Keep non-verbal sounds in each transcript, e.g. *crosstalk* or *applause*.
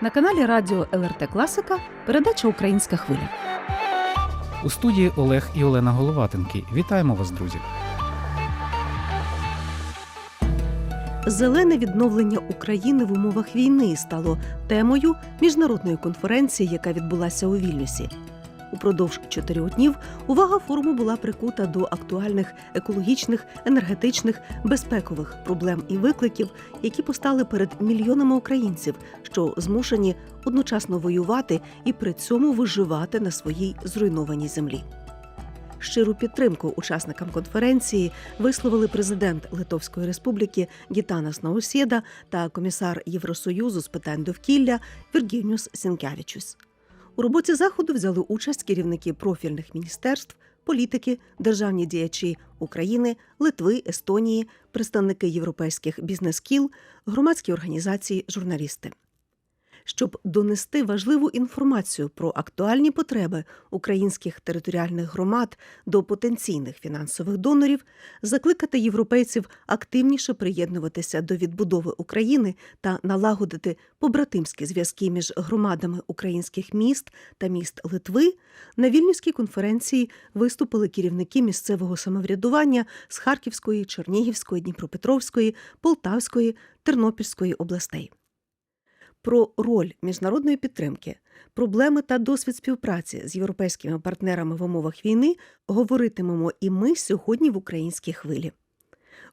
На каналі Радіо ЛРТ Класика передача Українська хвиля. У студії Олег і Олена Головатенки. Вітаємо вас, друзі! Зелене відновлення України в умовах війни стало темою міжнародної конференції, яка відбулася у Вільнюсі. Упродовж чотирьох днів увага форуму була прикута до актуальних екологічних, енергетичних, безпекових проблем і викликів, які постали перед мільйонами українців, що змушені одночасно воювати і при цьому виживати на своїй зруйнованій землі. Щиру підтримку учасникам конференції висловили президент Литовської Республіки Гітанас Наусєда та комісар Євросоюзу з питань довкілля Віргініус Сінкявічус. У роботі заходу взяли участь керівники профільних міністерств, політики, державні діячі України, Литви, Естонії, представники європейських бізнес-кіл, громадські організації, журналісти. Щоб донести важливу інформацію про актуальні потреби українських територіальних громад до потенційних фінансових донорів, закликати європейців активніше приєднуватися до відбудови України та налагодити побратимські зв'язки між громадами українських міст та міст Литви, на вільнюській конференції виступили керівники місцевого самоврядування з Харківської, Чернігівської, Дніпропетровської, Полтавської, Тернопільської областей. Про роль міжнародної підтримки, проблеми та досвід співпраці з європейськими партнерами в умовах війни говоритимемо і ми сьогодні в українській хвилі.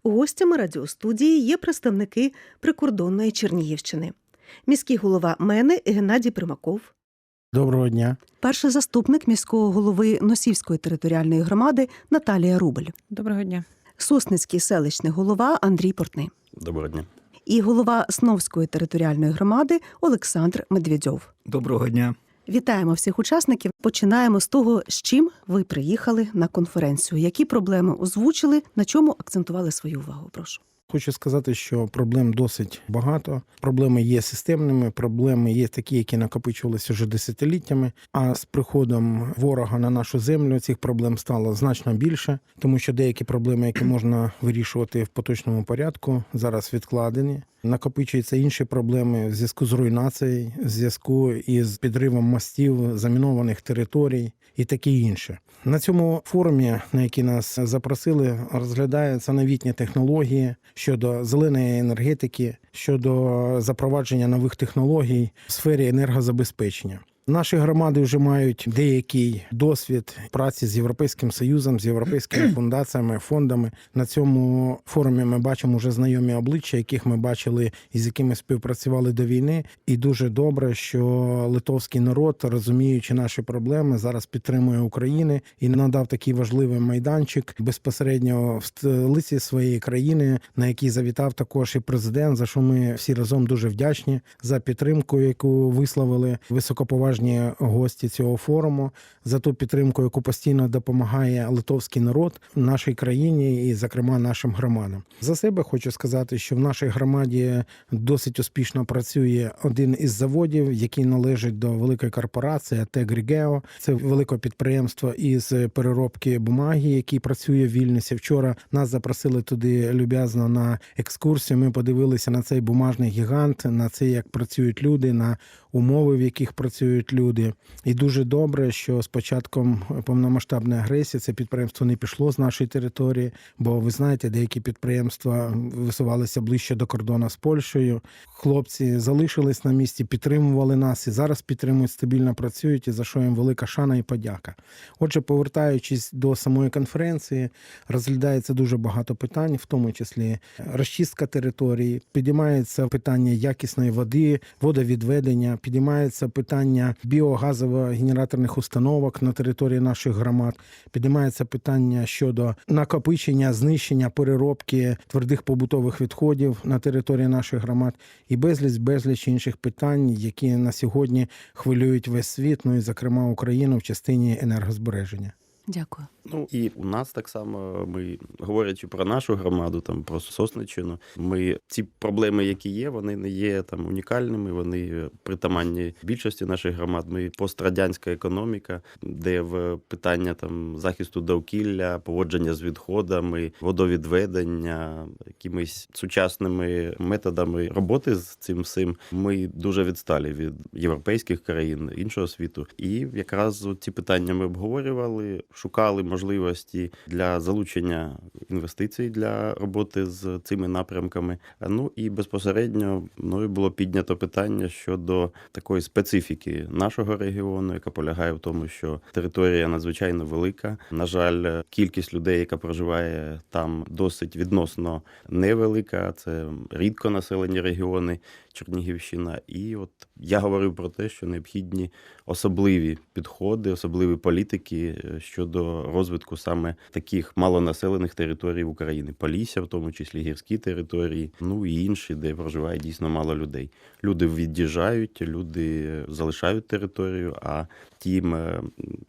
Гостями радіостудії є представники прикордонної Чернігівщини. Міський голова Мени Геннадій Примаков, Доброго дня. перший заступник міського голови Носівської територіальної громади Наталія Рубель, Доброго дня. Сосницький селищний голова Андрій Портний Доброго дня. І голова Сновської територіальної громади Олександр Медведьов. Доброго дня. Вітаємо всіх учасників. Починаємо з того, з чим ви приїхали на конференцію. Які проблеми озвучили, на чому акцентували свою увагу? Прошу. Хочу сказати, що проблем досить багато. Проблеми є системними, проблеми є такі, які накопичувалися вже десятиліттями. А з приходом ворога на нашу землю цих проблем стало значно більше, тому що деякі проблеми, які можна вирішувати в поточному порядку, зараз відкладені. Накопичуються інші проблеми в зв'язку з руйнацією, в зв'язку із підривом мостів, замінованих територій і таке інше. На цьому форумі, на який нас запросили, розглядаються новітні технології щодо зеленої енергетики, щодо запровадження нових технологій в сфері енергозабезпечення. Наші громади вже мають деякий досвід праці з європейським союзом, з європейськими *clears throat* фундаціями, фондами. На цьому форумі ми бачимо вже знайомі обличчя, яких ми бачили і з якими співпрацювали до війни. І дуже добре, що литовський народ, розуміючи наші проблеми, зараз підтримує Україну і надав такий важливий майданчик безпосередньо в столиці своєї країни, на який завітав також і президент. За що ми всі разом дуже вдячні за підтримку, яку висловили високоповажні гості цього форуму, за ту підтримку, яку постійно допомагає литовський народ нашій країні і, зокрема, нашим громадам. За себе хочу сказати, що в нашій громаді досить успішно працює один із заводів, який належить до великої корпорації АТ Грігео. Це велике підприємство із переробки бумаги, який працює в Вільнюсі. Вчора нас запросили туди люб'язно на екскурсію. Ми подивилися на цей бумажний гігант, на це, як працюють люди, на умови, в яких працюють люди. І дуже добре, що з початком повномасштабної агресії це підприємство не пішло з нашої території, бо ви знаєте, деякі підприємства висувалися ближче до кордону з Польщею. Хлопці залишились на місці, підтримували нас і зараз підтримують, стабільно працюють, і за що їм велика шана і подяка. Отже, повертаючись до самої конференції, розглядається дуже багато питань, в тому числі розчистка території, підіймається питання якісної води, водовідведення, підіймається питання біогазово-генераторних установок на території наших громад, Піднімається питання щодо накопичення, знищення, переробки твердих побутових відходів на території наших громад і безліч безліч інших питань, які на сьогодні хвилюють весь світ, ну і зокрема Україну в частині енергозбереження. Дякую. Ну і у нас так само, ми говорячи про нашу громаду, там про Сосничину, ми ці проблеми, які є, вони не є там унікальними. Вони притаманні більшості наших громад. Ми пострадянська економіка, де в питання там захисту довкілля, поводження з відходами, водовідведення, якимись сучасними методами роботи з цим всім. Ми дуже відсталі від європейських країн іншого світу. І якраз ці питання ми обговорювали, шукали можливості для залучення інвестицій для роботи з цими напрямками. Ну і безпосередньо мною було піднято питання щодо такої специфіки нашого регіону, яка полягає в тому, що територія надзвичайно велика. На жаль, кількість людей, яка проживає там, досить відносно невелика. Це рідко населені регіони Чернігівщина. І от я говорив про те, що необхідні особливі підходи, особливі політики е, щодо розвитку саме таких малонаселених територій України. Полісся, в тому числі гірські території, ну і інші, де проживає дійсно мало людей. Люди від'їжджають, люди залишають територію. А тим е,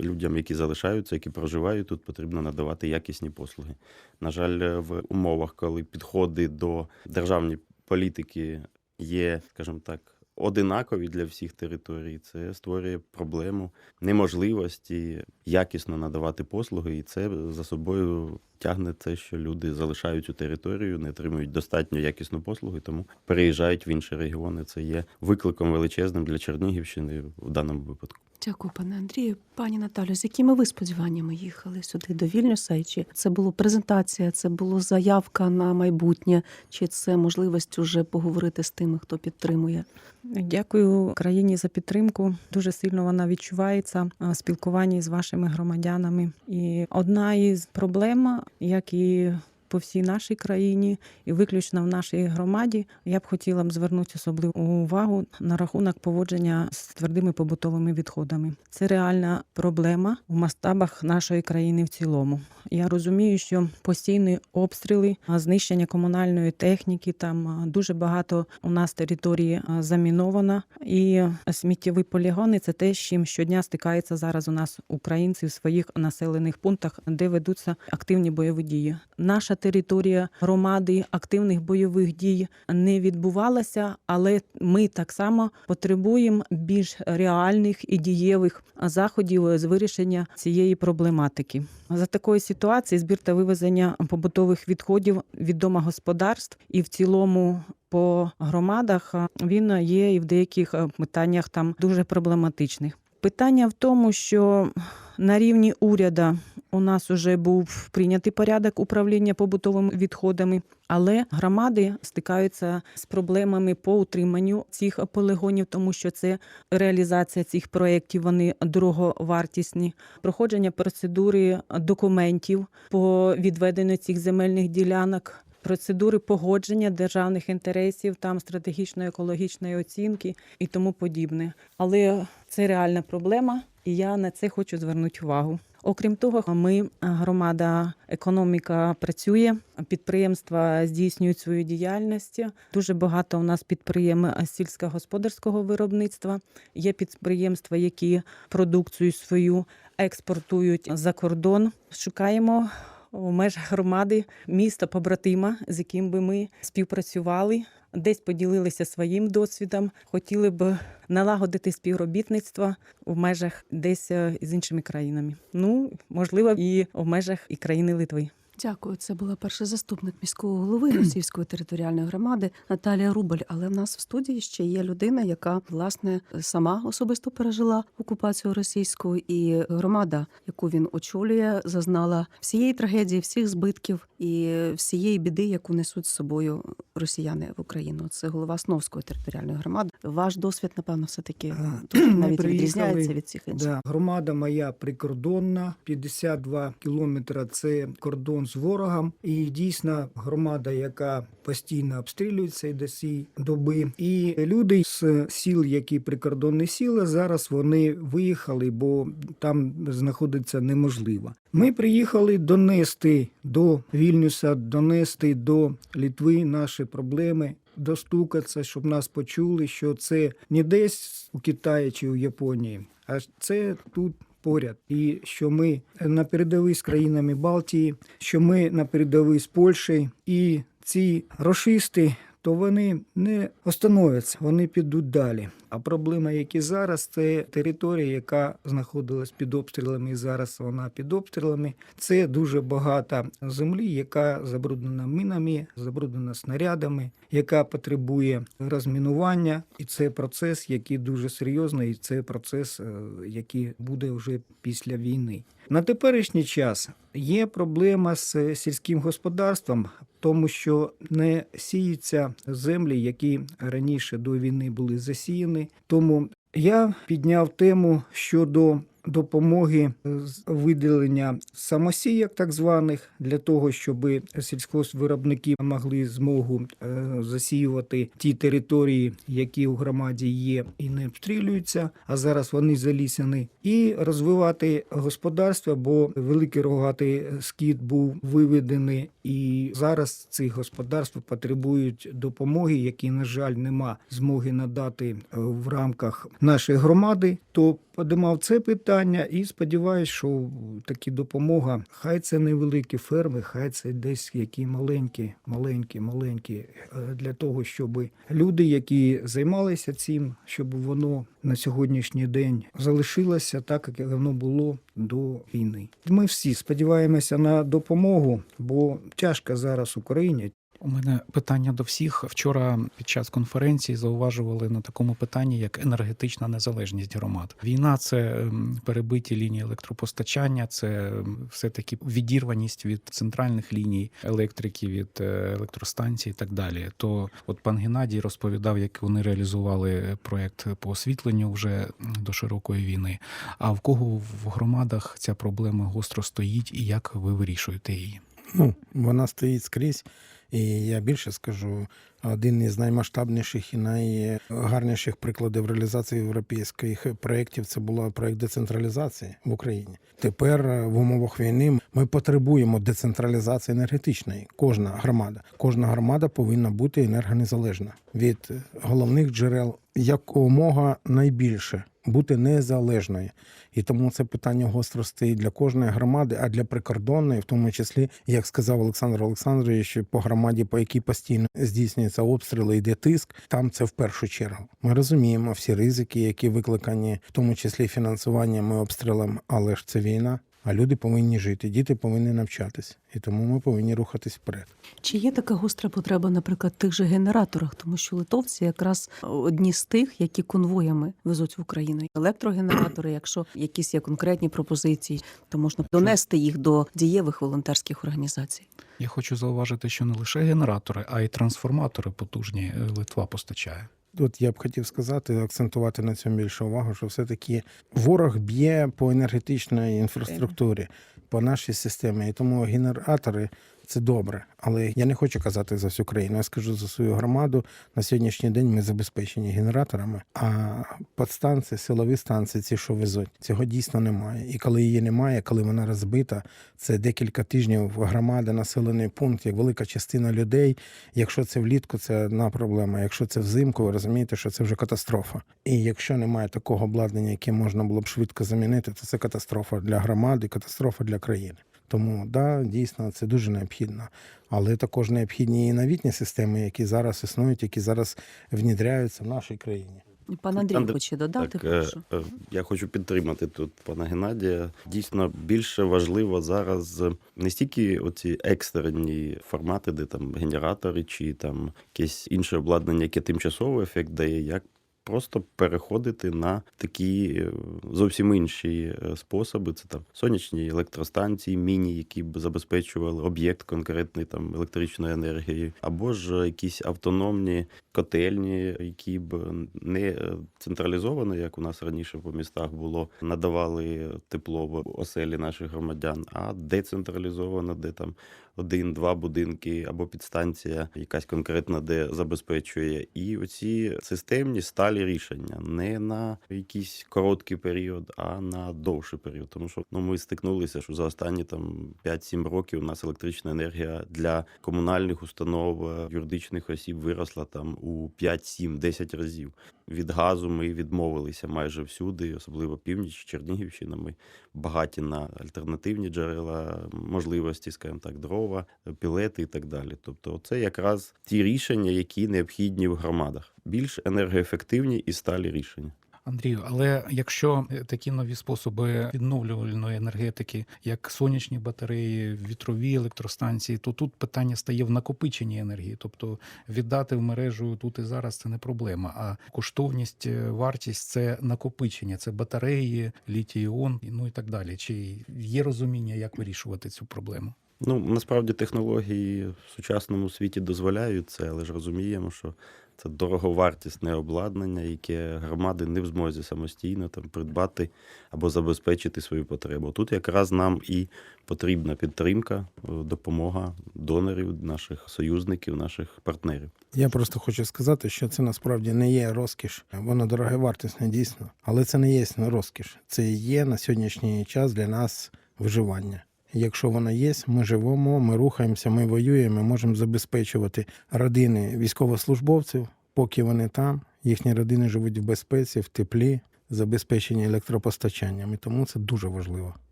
людям, які залишаються, які проживають тут, потрібно надавати якісні послуги. На жаль, е, в умовах, коли підходи до державної політики є, скажімо так, одинакові для всіх територій, це створює проблему неможливості якісно надавати послуги, і це за собою тягне те, що люди залишають цю територію, не отримують достатньо якісну послугу, тому переїжджають в інші регіони. Це є викликом величезним для Чернігівщини в даному випадку. Дякую, пане Андрію. Пані Наталю, з якими ви сподіваннями їхали сюди до Вільнюса? І чи це була презентація, це була заявка на майбутнє, чи це можливість уже поговорити з тими, хто підтримує? Дякую країні за підтримку. Дуже сильно вона відчувається в спілкуванні з вашими громадянами. І одна із проблем, як і по всій нашій країні, і виключно в нашій громаді, я б хотіла б звернути особливу увагу на рахунок поводження з твердими побутовими відходами. Це реальна проблема в масштабах нашої країни в цілому. Я розумію, що постійні обстріли, знищення комунальної техніки, там дуже багато у нас території заміновано, і сміттєві полігони це те, з чим щодня стикається зараз у нас українці в своїх населених пунктах, де ведуться активні бойові дії. Наша територія громади активних бойових дій не відбувалася, але ми так само потребуємо більш реальних і дієвих заходів з вирішення цієї проблематики. За такої ситуації збір та вивезення побутових відходів від домогосподарств і в цілому по громадах він є і в деяких питаннях там дуже проблематичних. Питання в тому, що на рівні уряду у нас вже був прийнятий порядок управління побутовими відходами, але громади стикаються з проблемами по утриманню цих полігонів, тому що це реалізація цих проєктів, вони дороговартісні, проходження процедури документів по відведенню цих земельних ділянок. Процедури погодження державних інтересів, там стратегічної екологічної оцінки і тому подібне. Але це реальна проблема, і я на це хочу звернути увагу. Окрім того, ми громада економіка працює, підприємства здійснюють свою діяльність. Дуже багато у нас підприємств сільськогосподарського виробництва. Є підприємства, які продукцію свою експортують за кордон. Шукаємо у межах громади міста побратима, з яким би ми співпрацювали, десь поділилися своїм досвідом. Хотіли б налагодити співробітництво в межах десь е, з іншими країнами. Ну можливо, і в межах і країни Литви. Дякую. Це була перший заступник міського голови Російської територіальної громади Наталія Рубль. Але в нас в студії ще є людина, яка власне сама особисто пережила окупацію російську, і громада, яку він очолює, зазнала всієї трагедії, всіх збитків і всієї біди, яку несуть з собою росіяни в Україну. Це голова Сновської територіальної громади. Ваш досвід, напевно, все таки навіть відрізняється від всіх інших. Да. Громада моя прикордонна, 52 кілометри це кордон з ворогом. І дійсно громада, яка постійно обстрілюється і до сій доби. І люди з сіл, які прикордонні сіли, зараз вони виїхали, бо там знаходиться неможливо. Ми приїхали донести до Вільнюса, донести до Літви наші проблеми. Достукатися, щоб нас почули, що це не десь у Китаї чи у Японії, а це тут поряд, і що ми на передовій з країнами Балтії, що ми на передовій з Польщею, і ці рашисти, то вони не остановляться, вони підуть далі. А проблема, які зараз, це територія, яка знаходилась під обстрілами, і зараз вона під обстрілами. Це дуже багато землі, яка забруднена мінами, забруднена снарядами, яка потребує розмінування, і це процес, який дуже серйозний, і це процес, е, який буде вже після війни. На теперішній час є проблема з сільським господарством, тому що не сіються землі, які раніше до війни були засіяні. Тому я підняв тему щодо допомоги з виділення самосіяк, так званих, для того, щоб сільськогоспвиробники могли змогу е, засіювати ті території, які у громаді є і не обстрілюються, а зараз вони залісені, і розвивати господарство, бо великий рогатий скіт був виведений, і зараз ці господарства потребують допомоги, які, на жаль, нема змоги надати е, в рамках нашої громади. То подимав це питання і сподіваюся, що такі допомога. Хай це невеликі ферми, хай це десь які маленькі, маленькі, маленькі, е, для того, щоб люди, які займалися цим, щоб воно на сьогоднішній день залишилося так, як воно було до війни. Ми всі сподіваємося на допомогу, бо тяжко зараз Україні. У мене питання до всіх. Вчора під час конференції зауважували на такому питанні, як енергетична незалежність громад. Війна це ем, перебиті лінії електропостачання, це ем, все-таки відірваність від центральних ліній електрики, від е, електростанцій і так далі. То от пан Геннадій розповідав, як вони реалізували проект по освітленню вже до широкої війни. А в кого в громадах ця проблема гостро стоїть, і як ви вирішуєте її? Ну, вона стоїть скрізь. І я більше скажу, один із наймасштабніших і найгарніших прикладів реалізації європейських проєктів це був проєкт децентралізації в Україні. Тепер е, в умовах війни ми потребуємо децентралізації енергетичної. Кожна громада, кожна громада повинна бути енергонезалежна від головних джерел якомога найбільше бути незалежною. І тому це питання гостро стоїть для кожної громади, а для прикордонної, в тому числі, як сказав Олександр Олександрович, по громаді, по якій постійно здійснюються обстріли, йде тиск. Там це в першу чергу. Ми розуміємо всі ризики, які викликані, в тому числі фінансуванням і обстрілом, але ж це війна. А люди повинні жити, діти повинні навчатись, і тому ми повинні рухатись вперед. Чи є така гостра потреба, наприклад, в тих же генераторах, тому що литовці якраз одні з тих, які конвоями везуть в Україну електрогенератори. Якщо якісь є конкретні пропозиції, то можна донести їх до дієвих волонтерських організацій. Я хочу зауважити, що не лише генератори, а й трансформатори потужні е, Литва постачає. От я б хотів сказати, акцентувати на цьому більше увагу, що все-таки ворог б'є по енергетичній інфраструктурі, по нашій системі. І тому генератори це добре. Але я не хочу казати за всю країну. Я скажу за свою громаду. На сьогоднішній день ми забезпечені генераторами, а подстанції, силові станції, ці, що везуть, цього дійсно немає. І коли її немає, коли вона розбита, це декілька тижнів громада, населений пункт, як велика частина людей. Якщо це влітку, це одна проблема. Якщо це взимку, ви розумієте, що це вже катастрофа. І якщо немає такого обладнання, яке можна було б швидко замінити, то це катастрофа для громади, катастрофа для країни. Тому да, дійсно це дуже необхідно. Але також необхідні і новітні системи, які зараз існують, які зараз внідряються в нашій країні. Пан Андрій Андр- хоче додати. Так, е, прошу. е, я хочу підтримати тут пана Геннадія. Дійсно, більше важливо зараз не стільки оці екстрені формати, де там генератори чи там якесь інше обладнання, яке тимчасовий ефект дає, як просто переходити на такі е, зовсім інші е, способи. Це там сонячні електростанції, міні, які б забезпечували об'єкт конкретний там електричною енергією, або ж якісь автономні котельні, які б не е, централізовано, як у нас раніше по містах було, надавали тепло в оселі наших громадян, а децентралізовано, де там один-два будинки або підстанція, якась конкретна, де забезпечує. І оці системні сталі сталі рішення не на якийсь короткий період, а на довший період. Тому що ну ми стикнулися, що за останні там 5-7 років у нас електрична енергія для комунальних установ е, юридичних осіб виросла там у 5, 7, 10 разів. Від газу ми відмовилися майже всюди, особливо північ, Чернігівщина. Ми багаті на альтернативні джерела можливості, скажімо так, дрова, пілети і так далі. Тобто, це якраз ті рішення, які необхідні в громадах, більш енергоефективні і сталі рішення. Андрію, але якщо е, такі нові способи відновлювальної енергетики, як сонячні батареї, вітрові електростанції, то тут питання стає в накопиченні енергії, тобто віддати в мережу тут і зараз це не проблема. А коштовність, е, вартість це накопичення, це батареї, літій іон, ну і так далі. Чи є розуміння, як вирішувати цю проблему? Ну насправді технології в сучасному світі дозволяють це, але ж розуміємо, що це дороговартісне обладнання, яке громади не в змозі самостійно там придбати або забезпечити свою потребу. Тут якраз нам і потрібна підтримка, е, допомога донорів, наших союзників, наших партнерів. Я просто хочу сказати, що це насправді не є розкіш. Воно дороге вартісне дійсно, але це не є розкіш. Це є на сьогоднішній час для нас виживання. Якщо вона є, ми живемо, ми рухаємося, ми воюємо, ми можемо забезпечувати родини військовослужбовців, поки вони там. Їхні родини живуть в безпеці, в теплі, забезпечені електропостачанням. І тому це дуже важливо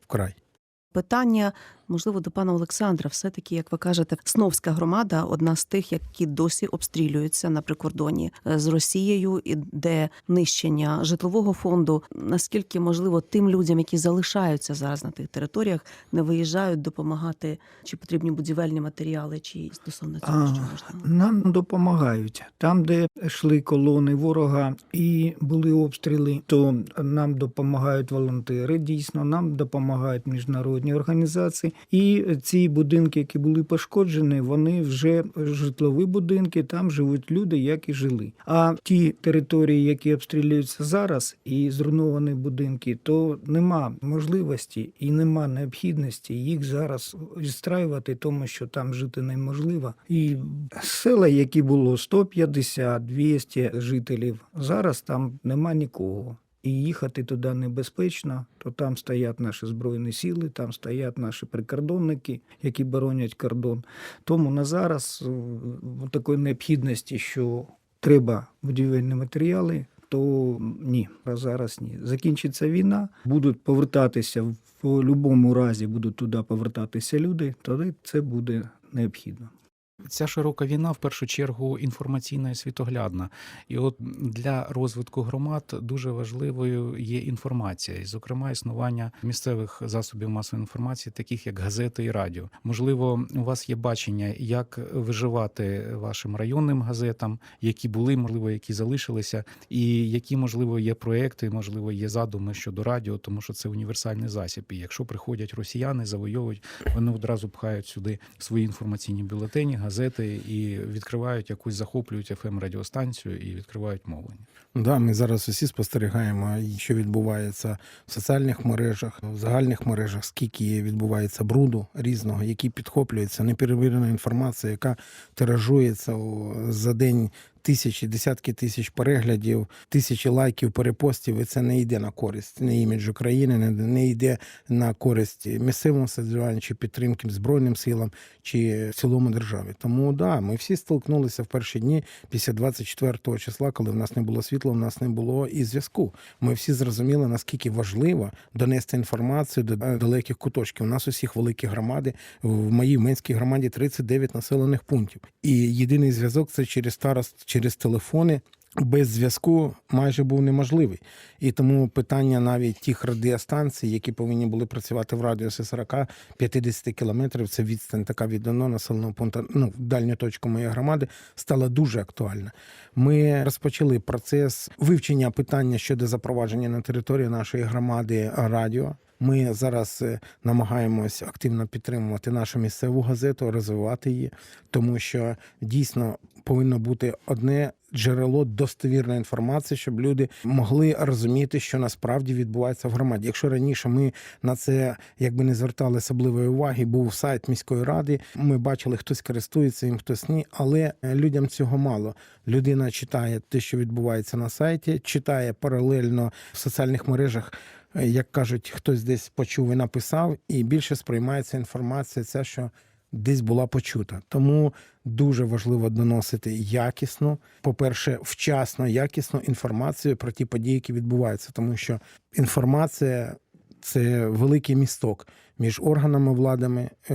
вкрай. Питання, можливо, до пана Олександра. Все-таки, як ви кажете, Сновська громада одна з тих, які досі обстрілюються на прикордоні е, з Росією, і де нищення житлового фонду. Наскільки можливо тим людям, які залишаються зараз на тих територіях, не виїжджають допомагати, чи потрібні будівельні матеріали, чи стосовно цього, що можливо? Нам допомагають там, де йшли колони ворога і були обстріли, то нам допомагають волонтери. Дійсно, нам допомагають міжнародні організації. І ці будинки, які були пошкоджені, вони вже житлові будинки. Там живуть люди, як і жили. А ті території, які обстрілюються зараз, і зруйновані будинки, то нема можливості і нема необхідності їх зараз відстраювати, тому що там жити неможливо. І села, які було 150-200 жителів, зараз там нема нікого. І їхати туди небезпечно, то там стоять наші збройні сили, там стоять наші прикордонники, які боронять кордон. Тому на зараз е, такої необхідності, що треба будівельні матеріали, то ні, а зараз ні. Закінчиться війна, будуть повертатися в будь-якому разі, будуть туди повертатися люди, тоді це буде необхідно. Ця широка війна в першу чергу інформаційна і світоглядна. І от для розвитку громад дуже важливою є інформація, і, зокрема, існування місцевих засобів масової інформації, таких як газети і радіо. Можливо, у вас є бачення, як виживати вашим районним газетам, які були, можливо, які залишилися, і які, можливо, є проекти, можливо, є задуми щодо радіо, тому що це універсальний засіб. І якщо приходять росіяни, завойовують, вони одразу пхають сюди свої інформаційні бюлетені, газети і відкривають якусь захоплюють fm радіостанцію і відкривають мовлення. Да, ми зараз усі спостерігаємо, що відбувається в соціальних мережах, в загальних мережах, скільки відбувається бруду різного, який підхоплюється, неперевірена інформація, яка тиражується за день. Тисячі, десятки тисяч переглядів, тисячі лайків, перепостів, і це не йде на користь не іміджу країни, не, не йде на користь місцевому самоврядуванню, чи підтримки Збройним силам, чи в цілому державі. Тому да, ми всі столкнулися в перші дні після 24 числа, коли в нас не було світла, в нас не було і зв'язку. Ми всі зрозуміли, наскільки важливо донести інформацію до далеких куточків. У нас усіх великі громади. В моїй Менській громаді 39 населених пунктів. І єдиний зв'язок це через старост, через телефони. Без зв'язку майже був неможливий. І тому питання навіть тих радіостанцій, які повинні були працювати в радіусі 40-50 кілометрів, це відстань така від одного населеного пункту, ну, дальню точку моєї громади, стала дуже актуальна. Ми розпочали процес вивчення питання щодо запровадження на території нашої громади радіо. Ми зараз е, намагаємось активно підтримувати нашу місцеву газету, розвивати її, тому що дійсно повинно бути одне джерело достовірної інформації, щоб люди могли розуміти, що насправді відбувається в громаді. Якщо раніше ми на це якби не звертали особливої уваги, був сайт міської ради. Ми бачили, хтось користується їм, хтось ні, але людям цього мало. Людина читає те, що відбувається на сайті, читає паралельно в соціальних мережах. е, Як кажуть, хтось десь почув і написав, і більше сприймається інформація, ця, що десь була почута. Тому дуже важливо доносити якісну, по-перше, вчасно, якісну інформацію про ті події, які відбуваються, тому що інформація це великий місток між органами владами, е,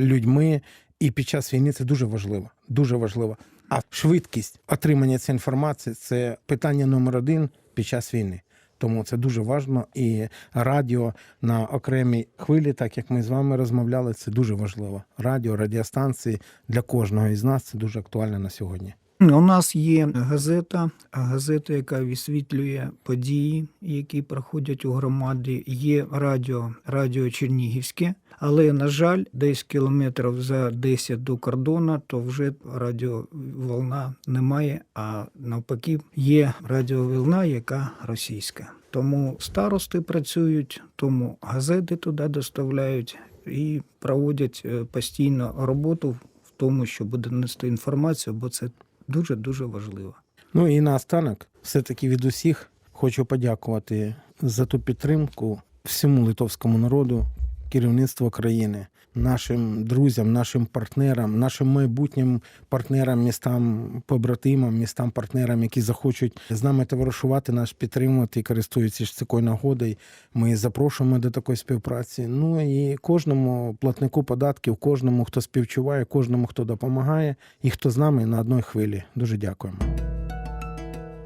людьми, і під час війни це дуже важливо. Дуже важливо. А швидкість отримання цієї інформації це питання номер один під час війни. Тому це дуже важливо. І радіо на окремій хвилі, так як ми з вами розмовляли, це дуже важливо. Радіо, радіостанції для кожного із нас це дуже актуально на сьогодні. У нас є газета, газета, яка висвітлює події, які проходять у громаді. Є радіо, радіо Чернігівське, але на жаль, десь кілометрів за 10 до кордону, то вже радіоволна немає. А навпаки, є радіоволна, яка російська. Тому старости працюють, тому газети туди доставляють і проводять е, постійно роботу в тому, що буде нести інформацію, бо це дуже дуже важливо. Ну і наостанок, все-таки від усіх хочу подякувати за ту підтримку всьому литовському народу, керівництву країни, нашим друзям, нашим партнерам, нашим майбутнім партнерам, містам, побратимам, містам, партнерам, які захочуть з нами товаришувати, нас підтримувати і користуючись такою нагодою. Ми запрошуємо до такої співпраці. Ну і кожному платнику податків, кожному, хто співчуває, кожному, хто допомагає, і хто з нами на одній хвилі. Дуже дякуємо.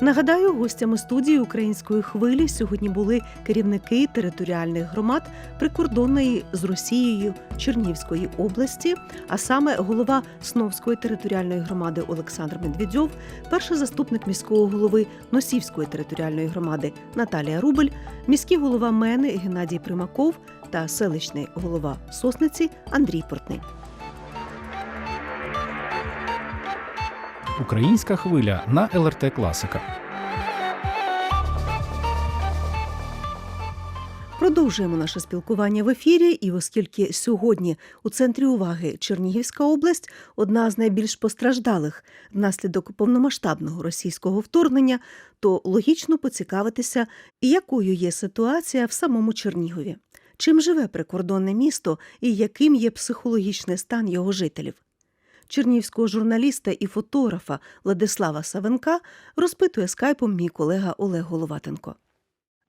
Нагадаю, гостями студії української хвилі сьогодні були керівники територіальних громад прикордонної з Росією Чернівської області, а саме голова Сновської територіальної громади Олександр Медведьов, перший заступник міського голови Носівської територіальної громади Наталія Рубель, міський голова Мени Геннадій Примаков та селищний голова Сосниці Андрій Портний. Українська хвиля на ЛРТ Класика. Продовжуємо наше спілкування в ефірі, і оскільки сьогодні у центрі уваги Чернігівська область одна з найбільш постраждалих внаслідок повномасштабного російського вторгнення, то логічно поцікавитися, якою є ситуація в самому Чернігові, чим живе прикордонне місто і яким є психологічний стан його жителів. Чернігівського журналіста і фотографа Владислава Савенка розпитує скайпом мій колега Олег Головатенко.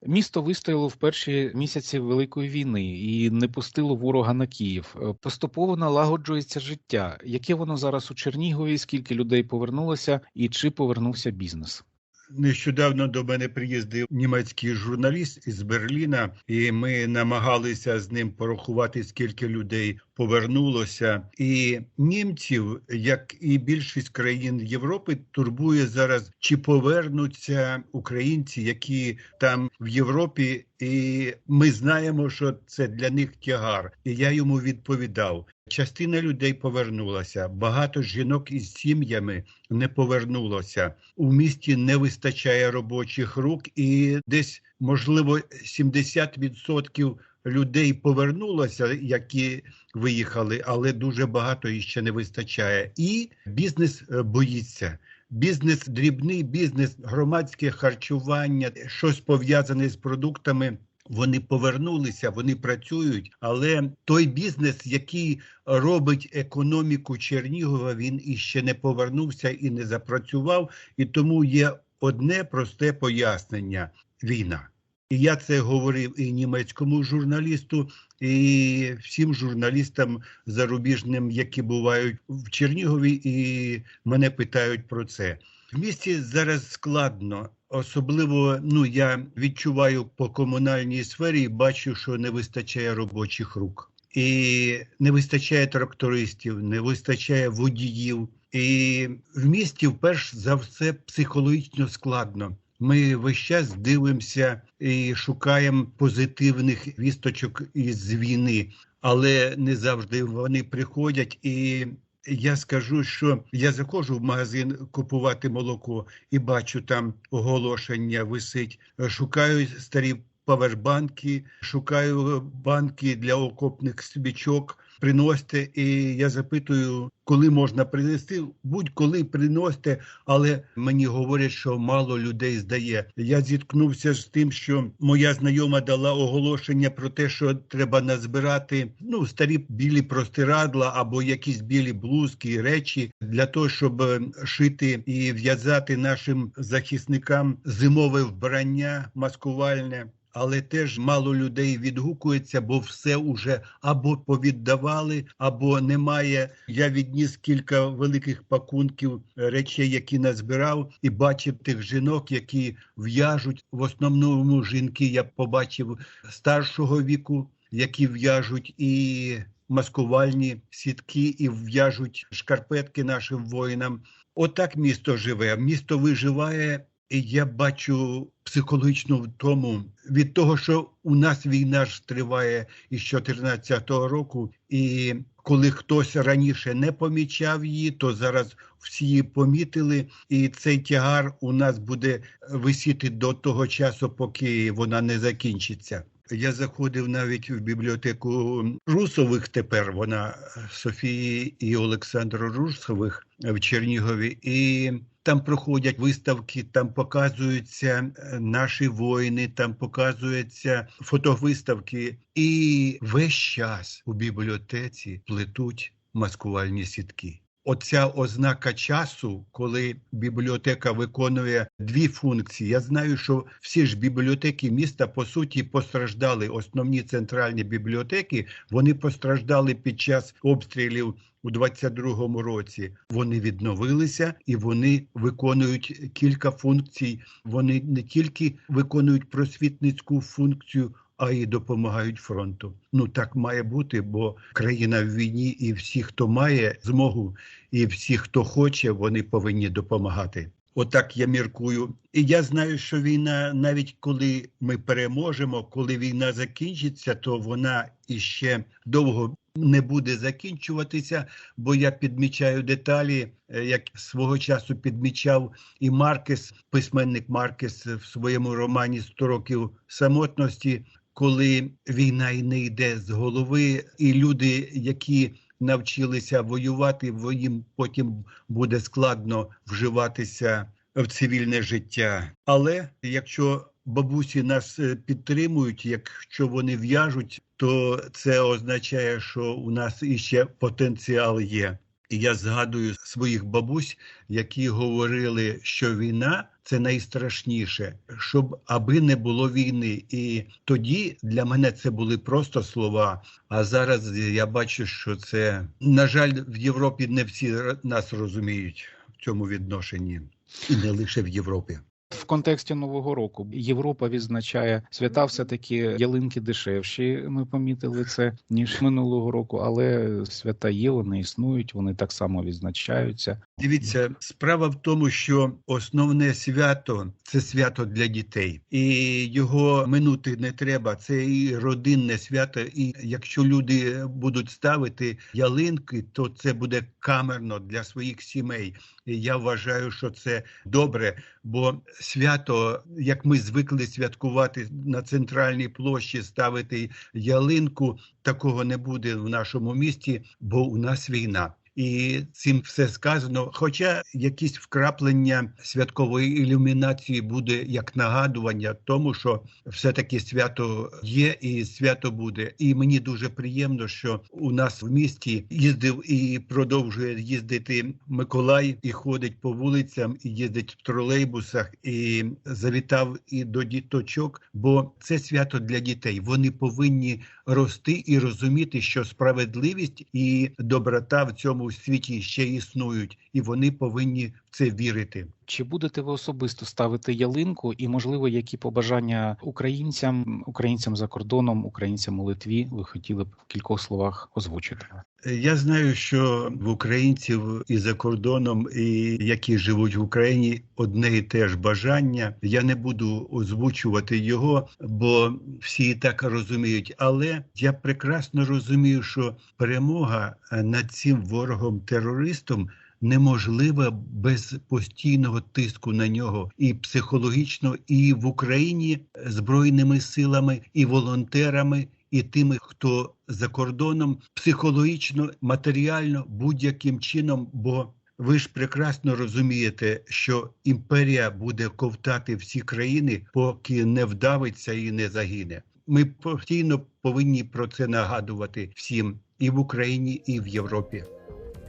Місто вистояло в перші місяці Великої війни і не пустило ворога на Київ. Поступово налагоджується життя. Яке воно зараз у Чернігові? Скільки людей повернулося, і чи повернувся бізнес? Нещодавно до мене приїздив німецький журналіст із Берліна, і ми намагалися з ним порахувати, скільки людей повернулося. І німців, як і більшість країн Європи, турбує зараз, чи повернуться українці, які там в Європі, і ми знаємо, що це для них тягар. І я йому відповідав. Частина людей повернулася. Багато жінок із сім'ями не повернулося. У місті не вистачає робочих рук, і десь можливо 70% людей повернулося, які виїхали, але дуже багато іще не вистачає. І бізнес е, боїться. Бізнес, дрібний бізнес, громадське харчування, щось пов'язане з продуктами. Вони повернулися, вони працюють, але той бізнес, який робить економіку Чернігова, він іще не повернувся і не запрацював. І тому є одне просте пояснення: війна. І я це говорив і німецькому журналісту, і всім журналістам зарубіжним, які бувають в Чернігові, і мене питають про це. В місті зараз складно. Особливо ну я відчуваю по комунальній сфері і бачу, що не вистачає робочих рук, і не вистачає трактористів, не вистачає водіїв. І в місті, вперше за все, психологічно складно. Ми весь час дивимося і шукаємо позитивних вісточок із війни, але не завжди вони приходять і я скажу, що я заходжу в магазин купувати молоко і бачу там оголошення висить. Шукаю старі павербанки, шукаю банки для окопних свічок. Приносите, і я запитую, коли можна принести. Будь-коли приносите, але мені говорять, що мало людей здає. Я зіткнувся з тим, що моя знайома дала оголошення про те, що треба назбирати ну старі білі простирадла або якісь білі блузки, речі для того, щоб е, шити і в'язати нашим захисникам зимове вбрання маскувальне. Але теж мало людей відгукується, бо все уже або повіддавали, або немає. Я відніс кілька великих пакунків речей, які назбирав, і бачив тих жінок, які в'яжуть. В основному жінки я побачив старшого віку, які в'яжуть і маскувальні сітки, і в'яжуть шкарпетки нашим воїнам. Отак місто живе. Місто виживає. Я бачу психологічну втому від того, що у нас війна ж триває із 2014 року, і коли хтось раніше не помічав її, то зараз всі її помітили, і цей тягар у нас буде висіти до того часу, поки вона не закінчиться. Я заходив навіть в бібліотеку Русових. Тепер вона Софії і Олександру Русових в Чернігові, і там проходять виставки, там показуються е, наші воїни, там показуються фотовиставки, і весь час у бібліотеці плетуть маскувальні сітки. Оця ознака часу, коли бібліотека виконує дві функції. Я знаю, що всі ж бібліотеки міста по суті постраждали. Основні центральні бібліотеки вони постраждали під час обстрілів у 22-му році. Вони відновилися і вони виконують кілька функцій. Вони не тільки виконують просвітницьку функцію. А й допомагають фронту. Ну так має бути, бо країна в війні, і всі, хто має змогу, і всі, хто хоче, вони повинні допомагати. Отак я міркую. І я знаю, що війна, навіть коли ми переможемо, коли війна закінчиться, то вона іще довго не буде закінчуватися, бо я підмічаю деталі, е, як свого часу підмічав і Маркес, письменник Маркес в своєму романі «100 років самотності, коли війна і не йде з голови, і люди, які навчилися воювати, бо їм потім буде складно вживатися в цивільне життя. Але якщо бабусі нас е, підтримують, якщо вони в'яжуть, то це означає, що у нас іще потенціал є. Я згадую своїх бабусь, які говорили, що війна це найстрашніше, щоб аби не було війни. І тоді для мене це були просто слова. А зараз я бачу, що це на жаль в Європі не всі нас розуміють в цьому відношенні, і не лише в Європі. В контексті нового року Європа відзначає свята, все таки ялинки дешевші. Ми помітили це ніж минулого року, але свята є, вони існують, вони так само відзначаються. Дивіться, справа в тому, що основне свято це свято для дітей, і його минути не треба. Це і родинне свято. І якщо люди будуть ставити ялинки, то це буде камерно для своїх сімей. І я вважаю, що це добре, бо свято, як ми звикли святкувати на центральній площі, ставити ялинку, такого не буде в нашому місті, бо у нас війна. І цим все сказано. Хоча якісь вкраплення святкової ілюмінації буде як нагадування тому, що все-таки свято є і свято буде. І мені дуже приємно, що у нас в місті їздив і продовжує їздити Миколай, і ходить по вулицям, і їздить в тролейбусах, і завітав і до діточок. Бо це свято для дітей. Вони повинні рости і розуміти, що справедливість і доброта в цьому світі ще існують, і вони повинні в це вірити. Чи будете ви особисто ставити ялинку, і можливо, які побажання українцям, українцям за кордоном, українцям у Литві ви хотіли б в кількох словах озвучити? Я знаю, що в українців і за кордоном, і які живуть в Україні, одне і те ж бажання. Я не буду озвучувати його, бо всі і так розуміють. Але я прекрасно розумію, що перемога е, над цим ворогом-терористом неможлива без постійного тиску на нього і психологічно, і в Україні збройними силами, і волонтерами, і тими, хто за кордоном, психологічно, матеріально, будь-яким чином. Бо ви ж прекрасно розумієте, що імперія буде ковтати всі країни, поки не вдавиться і не загине. Ми постійно повинні про це нагадувати всім і в Україні, і в Європі.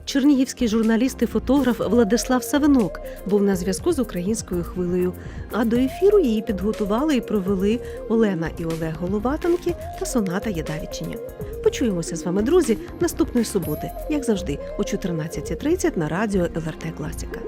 Чернігівський журналіст і фотограф Владислав Савинок був на зв'язку з українською хвилею. А до ефіру її підготували і провели Олена і Олег Головатенки та Соната Єдавічиня. Почуємося з вами, друзі, наступної суботи, як завжди, о 14.30 на радіо ЛРТ Класіка.